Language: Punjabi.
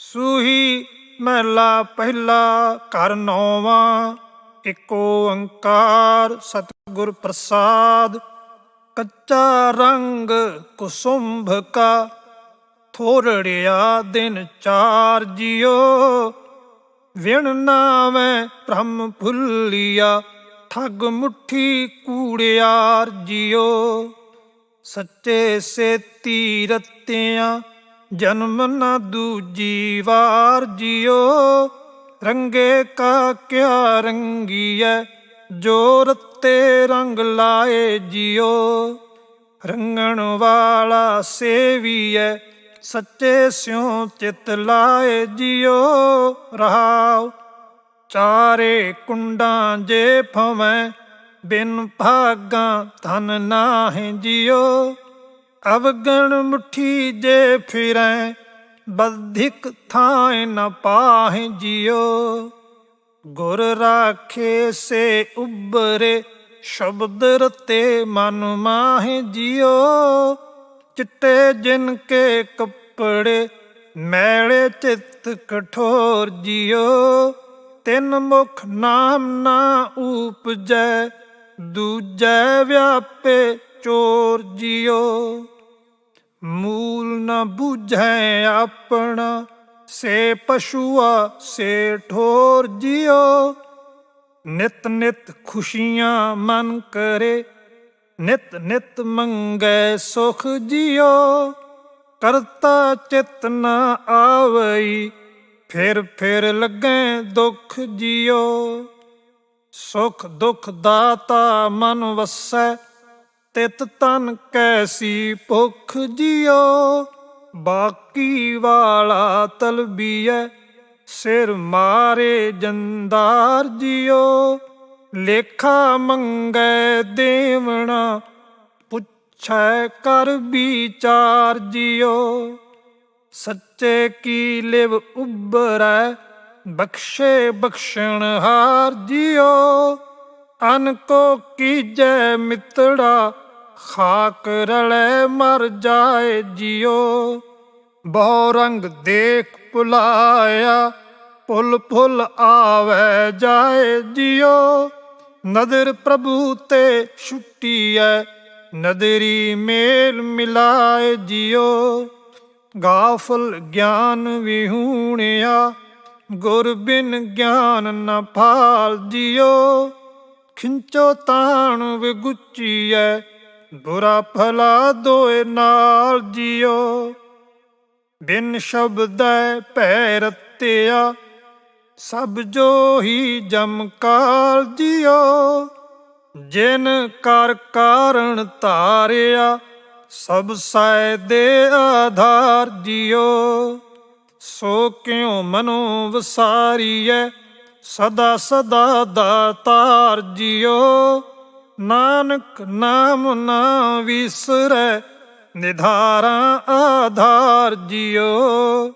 ਸੂਹੀ ਮਹਿਲਾ ਪਹਿਲਾ ਘਰ ਨੌਵਾਂ ਏਕ ਓੰਕਾਰ ਸਤਿਗੁਰ ਪ੍ਰਸਾਦ। ਕੱਚਾ ਰੰਗ ਕੁਸੁੰਭ ਕਾ ਥੋੜੜਿਆ ਦਿਨ ਚਾਰ ਜਿਓ ਵਿਣ ਨਾਵੇਂ ਭ੍ਰਮ ਭੁੱਲਿਆ, ਠੱਗ ਮੁੱਠੀ ਕੂੜਿਆਰ ਜਿਓ ਸੱਚੇ ਸੇਤੀ ਰਤਿਆਂ ਜਨਮ ਨਾ ਦੂਜੀ ਵਾਰ ਜਿਉ, ਰੰਗੇ ਕਾ ਕਿਆ ਰੰਗੀਐ ਜੋ ਰਤੇ ਰੰਗ ਲਾਏ ਜਿਓ ਰੰਗਣ ਵਾਲਾ ਸੇਵੀਐ, ਸੱਚੇ ਸਿਉ ਚਿਤ ਲਾਏ ਜਿਓ ਰਹਾਉ, ਚਾਰੇ ਕੁੰਡਾਂ ਜੇ ਭਵੈ, ਬਿਨ ਭਾਗਾਂ ਧਨ ਨਾਹਿ ਜਿਓ ਅਵਗਣ ਮੁਠੀ ਜੇ ਫਿਰੈ, ਬਧਿਕ ਥਾਇ ਨ ਪਾਹਿ ਜਿਉ। ਗੁਰ ਰਾਖੇ ਸੇ ਉਬਰੇ ਸ਼ਬਦ ਰਤੇ ਮਨ ਮਾਹਿ ਜਿਉ। ਚਿੱਟੇ ਜਿਨ ਕੇ ਕੱਪੜੇ, ਮੈਲੇ ਚਿੱਤ ਕਠੋਰ ਜਿਉ। ਤਿੰਨ ਮੁਖ ਨਾਮ ਨਾ ਊਪਜੈ, ਦੂਜੈ ਵਿਆਪੇ ਚੋਰ ਜਿਉ। ਮੂਲ ਨ ਬੁਝੈ ਆਪਣਾ, ਸੇ ਪਸ਼ੂਆ ਸੇ ਠੋਰ ਜਿਉ। ਨਿਤ ਨਿਤ ਖੁਸ਼ੀਆਂ ਮਨ ਕਰੇ, ਨਿਤ ਨਿਤ ਮੰਗੈ ਸੁਖ ਜਿਉ। ਕਰਤਾ ਚਿਤ ਨ ਆਵਈ, ਫਿਰ ਫਿਰ ਲੱਗੈ ਦੁਖ ਜਿਉ। ਸੁਖ ਦੁਖ ਦਾਤਾ ਮਨ ਵਸੈ ਤਿਤ ਤਨ ਕੈਸੀ ਭੁਖ ਜਿਉ, ਬਾਕੀ ਵਾਲਾ ਤਲਬੀਐ ਸਿਰ ਮਾਰੇ ਜੰਦਾਰ ਜਿਉ। ਲੇਖਾ ਮੰਗੈ ਦੇਵਣਾ, ਪੁੱਛੈ ਕਰ ਵਿਚਾਰ ਜਿਉ। ਸੱਚੇ ਕੀ ਲਿਵ ਉਬਰੈ ਬਖਸ਼ੇ ਬਖਸ਼ਣ ਹਾਰ ਜਿਉ। ਅਨ ਕੋ ਕੀਜੈ ਮਿੱਤੜਾ ਖਾਕ ਰਲੇ ਮਰ ਜਾਏ ਜਿਉ, ਬਹੁ ਰੰਗ ਦੇਖ ਭੁਲਾਇਆ ਪੁਲ ਫੁੱਲ ਆਵੇ ਜਾਏ ਜਿਉ। ਨਦਰ ਪ੍ਰਭੂ ਤੇ ਛੁੱਟੀ ਛੁੱਟੀਐ, ਨਦਰੀ ਮੇਲ ਮਿਲਾਏ ਜਿਉ। ਗਾਫਲ ਗਿਆਨ ਵਿਹੂਣਿਆ, ਗੁਰ ਬਿਨ ਗਿਆਨ ਨ ਫਾਲ ਜਿਉ। ਖਿੰਚੋ ਤਾਣ ਵਿਗੁਚੀਐ ਬੁਰਾ ਭਲਾ ਦੋਏ ਨਾਲ ਜਿਓ। ਬਿਨ ਸ਼ਬਦੈ ਭੈ ਰਤਿਆ ਸਭ ਜੋ ਹੀ ਜਮ ਕਾਲ ਜਿਉ ਜਿਨ ਕਰ ਕਾਰਣ ਧਾਰਿਆ, ਸਭ ਸੈ ਦੇ ਆਧਾਰ ਜਿਓ। ਸੋ ਕਿਉ ਮਨੋ ਵਸਾਰੀਐ, ਸਦਾ ਸਦਾ ਦਾਤਾਰ ਜਿਓ। ਨਾਨਕ ਨਾਮ ਨਾ ਵਿਸਰੈ ਨਿਧਾਰਾ ਆਧਾਰ ਜਿਉ